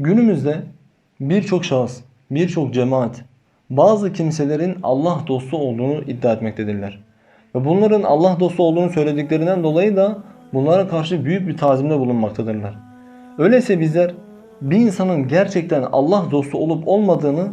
Günümüzde birçok şahıs, birçok cemaat bazı kimselerin Allah dostu olduğunu iddia etmektedirler. Ve bunların Allah dostu olduğunu söylediklerinden dolayı da bunlara karşı büyük bir tazimde bulunmaktadırlar. Öyleyse bizler bir insanın gerçekten Allah dostu olup olmadığını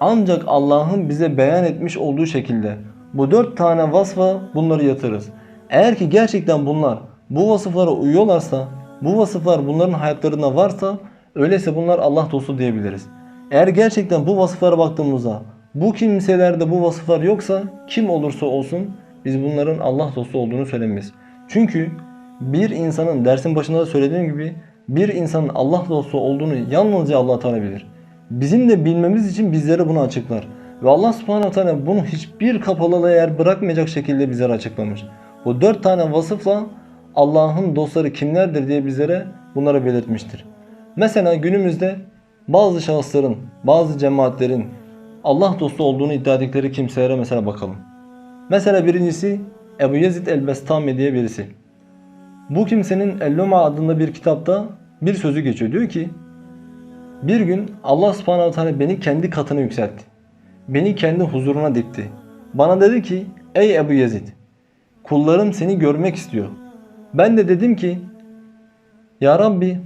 ancak Allah'ın bize beyan etmiş olduğu şekilde bu dört tane vasfa bunları yatırırız. Eğer ki gerçekten bunlar bu vasıflara uyuyorlarsa, bu vasıflar bunların hayatlarında varsa öyleyse bunlar Allah dostu diyebiliriz. Eğer gerçekten bu vasıflara baktığımızda bu kimselerde bu vasıflar yoksa kim olursa olsun biz bunların Allah dostu olduğunu söylemeyiz. Çünkü bir insanın dersin başında da söylediğim gibi bir insanın Allah dostu olduğunu yalnızca Allah Teala bilir. Bizim de bilmemiz için bizlere bunu açıklar. Ve Allah subhanahu teala bunu hiçbir kapalılığa yer bırakmayacak şekilde bizlere açıklamış. Bu dört tane vasıfla Allah'ın dostları kimlerdir diye bizlere bunları belirtmiştir. Mesela günümüzde bazı şahısların, bazı cemaatlerin Allah dostu olduğunu iddia ettikleri kimselere mesela bakalım. Mesela birincisi Ebu Yezid el-Bestami diye birisi. Bu kimsenin El-Luma adında bir kitapta bir sözü geçiyor. Diyor ki bir gün Allah subhanahu teala beni kendi katına yükseltti. Beni kendi huzuruna dikti. Bana dedi ki ey Ebu Yezid kullarım seni görmek istiyor. Ben de dedim ki ya Rabbi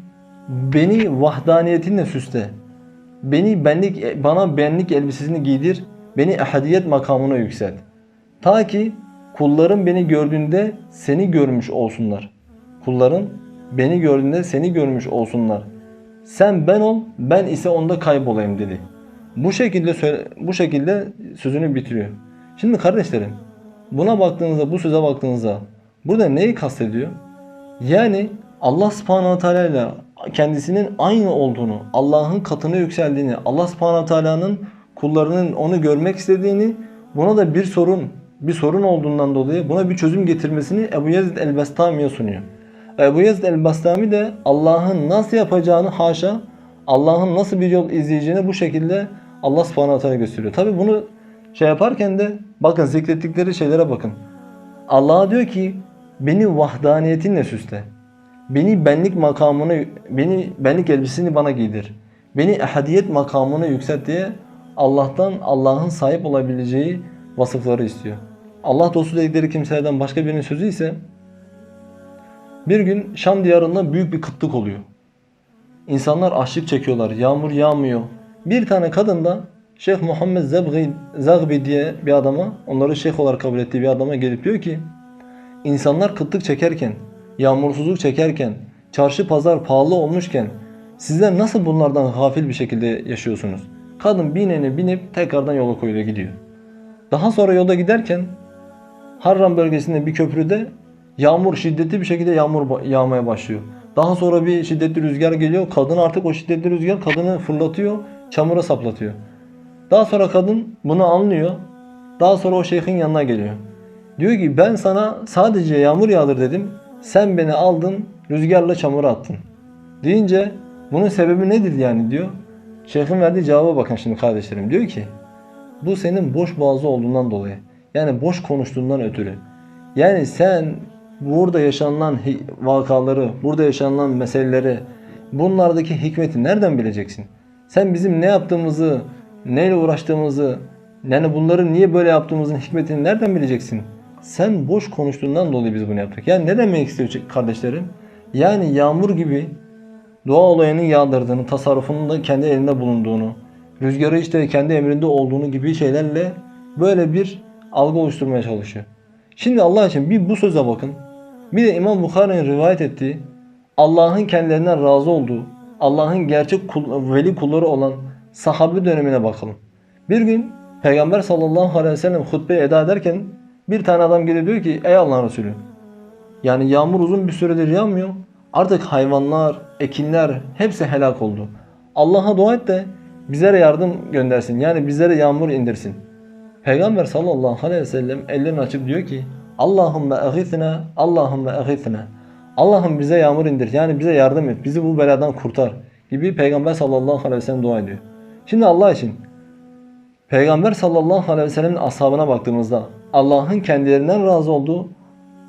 beni vahdaniyetinle süsle. Beni benlik bana benlik elbisesini giydir. Beni ehadiyet makamına yükselt. Ta ki kullarım beni gördüğünde seni görmüş olsunlar. Kulların beni gördüğünde seni görmüş olsunlar. Sen ben ol, ben ise onda kaybolayım dedi. Bu şekilde bu şekilde sözünü bitiriyor. Şimdi kardeşlerim, buna baktığınızda, bu söze baktığınızda burada neyi kastediyor? Yani Allah subhanahu teala ile kendisinin aynı olduğunu, Allah'ın katına yükseldiğini, Allah subhanahu teala'nın kullarının onu görmek istediğini, buna da bir sorun, bir sorun olduğundan dolayı buna bir çözüm getirmesini Ebu Yazid el-Bestami'ye sunuyor. Ebu Yazid el-Bestami de Allah'ın nasıl yapacağını haşa, Allah'ın nasıl bir yol izleyeceğini bu şekilde Allah subhanahu teala gösteriyor. Tabi bunu şey yaparken de bakın zikrettikleri şeylere bakın. Allah diyor ki beni vahdaniyetinle süsle. Beni benlik makamına, beni benlik elbisesini bana giydir. Beni ehadiyet makamına yükselt diye Allah'tan Allah'ın sahip olabileceği vasıfları istiyor. Allah dostu dedikleri kimselerden başka birinin sözü ise bir gün Şam diyarında büyük bir kıtlık oluyor. İnsanlar açlık çekiyorlar. Yağmur yağmıyor. Bir tane kadın da Şeyh Muhammed Zagbi, Zagbi diye bir adama, onları şeyh olarak kabul ettiği bir adama gelip diyor ki İnsanlar kıtlık çekerken, yağmursuzluk çekerken, çarşı pazar pahalı olmuşken sizler nasıl bunlardan gafil bir şekilde yaşıyorsunuz? Kadın bineni binip tekrardan yola koyuyor gidiyor. Daha sonra yolda giderken Harran bölgesinde bir köprüde yağmur şiddetli bir şekilde yağmur yağmaya başlıyor. Daha sonra bir şiddetli rüzgar geliyor. Kadın artık o şiddetli rüzgar kadını fırlatıyor, çamura saplatıyor. Daha sonra kadın bunu anlıyor. Daha sonra o şeyhin yanına geliyor. Diyor ki ben sana sadece yağmur yağdır dedim. Sen beni aldın rüzgarla çamura attın. Deyince bunun sebebi nedir yani diyor. Şeyhin verdiği cevaba bakın şimdi kardeşlerim. Diyor ki bu senin boş boğazı olduğundan dolayı. Yani boş konuştuğundan ötürü. Yani sen burada yaşanılan vakaları, burada yaşanılan meseleleri, bunlardaki hikmeti nereden bileceksin? Sen bizim ne yaptığımızı, neyle uğraştığımızı, yani bunları niye böyle yaptığımızın hikmetini nereden bileceksin? Sen boş konuştuğundan dolayı biz bunu yaptık. Yani ne demek istiyor kardeşlerim? Yani yağmur gibi doğa olayının yağdırdığını, tasarrufunun da kendi elinde bulunduğunu, rüzgarı işte kendi emrinde olduğunu gibi şeylerle böyle bir algı oluşturmaya çalışıyor. Şimdi Allah için bir bu söze bakın. Bir de İmam Bukhari'nin rivayet ettiği Allah'ın kendilerinden razı olduğu, Allah'ın gerçek kul, veli kulları olan sahabe dönemine bakalım. Bir gün Peygamber sallallahu aleyhi ve sellem hutbe eda ederken bir tane adam geliyor diyor ki ey Allah'ın Resulü yani yağmur uzun bir süredir yağmıyor. Artık hayvanlar, ekinler hepsi helak oldu. Allah'a dua et de bizlere yardım göndersin. Yani bizlere yağmur indirsin. Peygamber sallallahu aleyhi ve sellem ellerini açıp diyor ki Allahümme ehithna, Allahümme ehithna. Allah'ım bize yağmur indir. Yani bize yardım et. Bizi bu beladan kurtar. Gibi Peygamber sallallahu aleyhi ve sellem dua ediyor. Şimdi Allah için Peygamber sallallahu aleyhi ve sellem'in ashabına baktığımızda Allah'ın kendilerinden razı olduğu,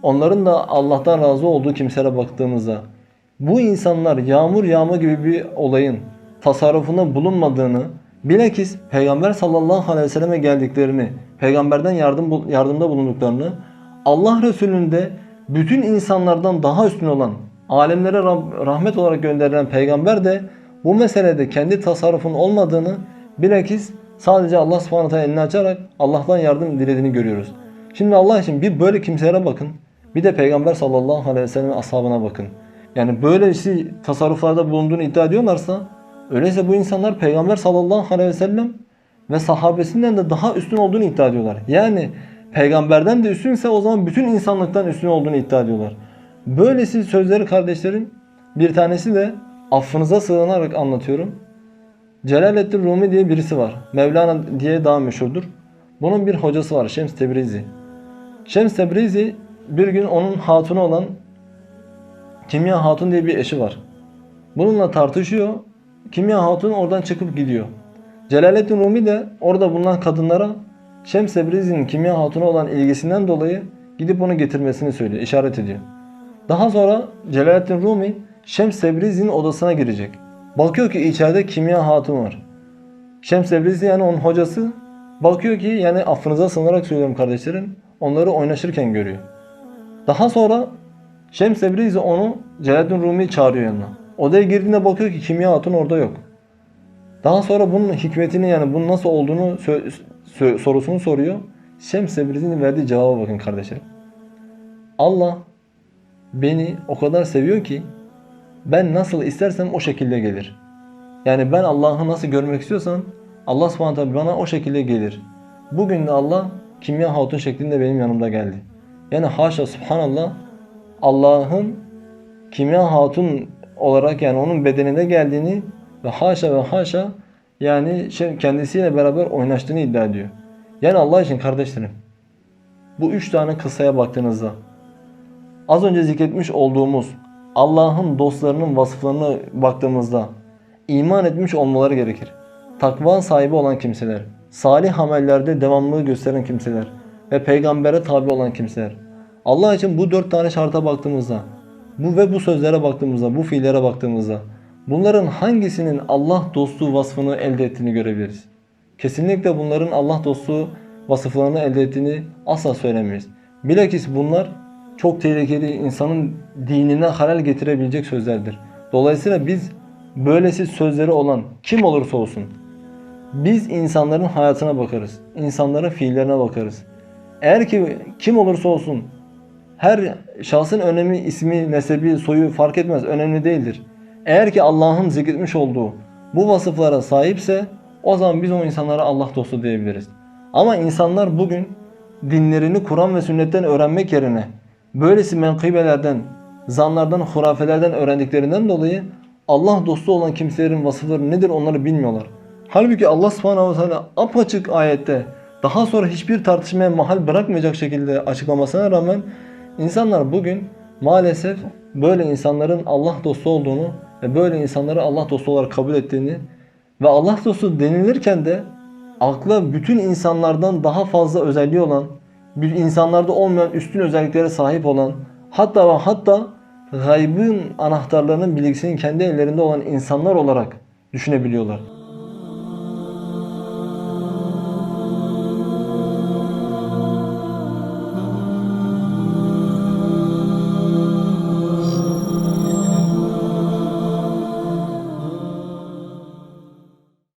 onların da Allah'tan razı olduğu kimselere baktığımızda bu insanlar yağmur yağma gibi bir olayın tasarrufunda bulunmadığını, bilakis Peygamber sallallahu aleyhi ve selleme geldiklerini, peygamberden yardım yardımda bulunduklarını, Allah Resulü'nde bütün insanlardan daha üstün olan, alemlere rah- rahmet olarak gönderilen peygamber de bu meselede kendi tasarrufun olmadığını, bilakis sadece Allah subhanahu wa ta'ala elini açarak Allah'tan yardım dilediğini görüyoruz. Şimdi Allah için bir böyle kimselere bakın. Bir de Peygamber sallallahu aleyhi ve sellem'in ashabına bakın. Yani böylesi tasarruflarda bulunduğunu iddia ediyorlarsa öyleyse bu insanlar Peygamber sallallahu aleyhi ve sellem ve sahabesinden de daha üstün olduğunu iddia ediyorlar. Yani peygamberden de üstünse o zaman bütün insanlıktan üstün olduğunu iddia ediyorlar. Böylesi sözleri kardeşlerim bir tanesi de affınıza sığınarak anlatıyorum. Celaleddin Rumi diye birisi var. Mevlana diye daha meşhurdur. Bunun bir hocası var Şems Tebrizi. Şems Tebrizi bir gün onun hatunu olan Kimya Hatun diye bir eşi var. Bununla tartışıyor. Kimya Hatun oradan çıkıp gidiyor. Celaleddin Rumi de orada bulunan kadınlara Şems Tebrizi'nin Kimya Hatun'a olan ilgisinden dolayı gidip onu getirmesini söylüyor, işaret ediyor. Daha sonra Celaleddin Rumi Şems Tebrizi'nin odasına girecek. Bakıyor ki içeride Kimya Hatun var. Şems Tebrizi yani onun hocası bakıyor ki yani affınıza sığınarak söylüyorum kardeşlerim onları oynaşırken görüyor. Daha sonra Şems Tebrizi onu Celaleddin Rumi çağırıyor yanına. Odaya girdiğinde bakıyor ki Kimya Hatun orada yok. Daha sonra bunun hikmetini yani bunun nasıl olduğunu sorusunu soruyor. Şems Tebrizi'nin verdiği cevaba bakın kardeşlerim. Allah beni o kadar seviyor ki ben nasıl istersem o şekilde gelir. Yani ben Allah'ı nasıl görmek istiyorsam Allah subhanahu bana o şekilde gelir. Bugün de Allah kimya hatun şeklinde benim yanımda geldi. Yani haşa subhanallah Allah'ın kimya hatun olarak yani onun bedenine geldiğini ve haşa ve haşa yani şey, kendisiyle beraber oynaştığını iddia ediyor. Yani Allah için kardeşlerim bu üç tane kıssaya baktığınızda az önce zikretmiş olduğumuz Allah'ın dostlarının vasıflarına baktığımızda iman etmiş olmaları gerekir. Takva sahibi olan kimseler, salih amellerde devamlılığı gösteren kimseler ve peygambere tabi olan kimseler. Allah için bu dört tane şarta baktığımızda, bu ve bu sözlere baktığımızda, bu fiillere baktığımızda bunların hangisinin Allah dostluğu vasfını elde ettiğini görebiliriz. Kesinlikle bunların Allah dostluğu vasıflarını elde ettiğini asla söylemeyiz. Bilakis bunlar çok tehlikeli insanın dinine halel getirebilecek sözlerdir. Dolayısıyla biz böylesi sözleri olan kim olursa olsun biz insanların hayatına bakarız. insanların fiillerine bakarız. Eğer ki kim olursa olsun her şahsın önemi, ismi, nesebi, soyu fark etmez. Önemli değildir. Eğer ki Allah'ın zikretmiş olduğu bu vasıflara sahipse o zaman biz o insanlara Allah dostu diyebiliriz. Ama insanlar bugün dinlerini Kur'an ve sünnetten öğrenmek yerine böylesi menkıbelerden, zanlardan, hurafelerden öğrendiklerinden dolayı Allah dostu olan kimselerin vasıfları nedir onları bilmiyorlar. Halbuki Allah subhanahu ve teala apaçık ayette daha sonra hiçbir tartışmaya mahal bırakmayacak şekilde açıklamasına rağmen insanlar bugün maalesef böyle insanların Allah dostu olduğunu ve böyle insanları Allah dostu olarak kabul ettiğini ve Allah dostu denilirken de akla bütün insanlardan daha fazla özelliği olan, bir insanlarda olmayan üstün özelliklere sahip olan, hatta ve hatta gaybın anahtarlarının bilgisinin kendi ellerinde olan insanlar olarak düşünebiliyorlar.